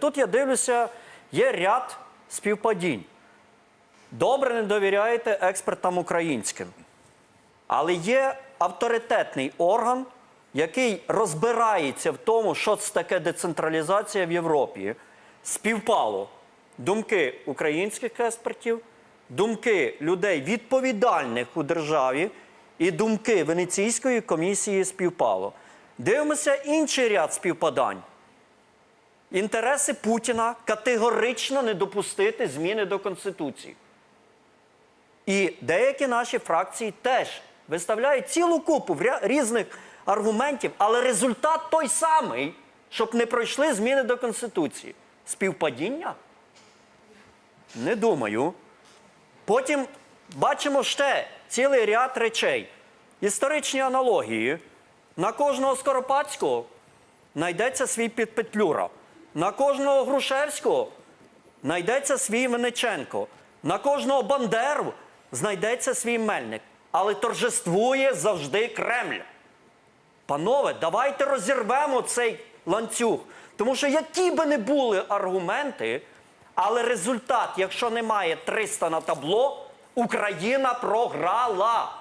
Тут я дивлюся, є ряд співпадінь. Добре не довіряєте експертам українським. Але є авторитетний орган, який розбирається в тому, що це таке децентралізація в Європі. Співпало думки українських експертів, думки людей відповідальних у державі і думки Венеційської комісії співпало. Дивимося інший ряд співпадань. Інтереси Путіна категорично не допустити зміни до Конституції. І деякі наші фракції теж виставляють цілу купу різних аргументів, але результат той самий, щоб не пройшли зміни до Конституції. Співпадіння? Не думаю. Потім бачимо ще цілий ряд речей. Історичні аналогії. На кожного Скоропадського знайдеться свій підпетлюра. На кожного Грушевського знайдеться свій Венеченко. На кожного Бандеру знайдеться свій мельник. Але торжествує завжди Кремль. Панове, давайте розірвемо цей ланцюг. Тому що які би не були аргументи, але результат, якщо немає 300 на табло, Україна програла.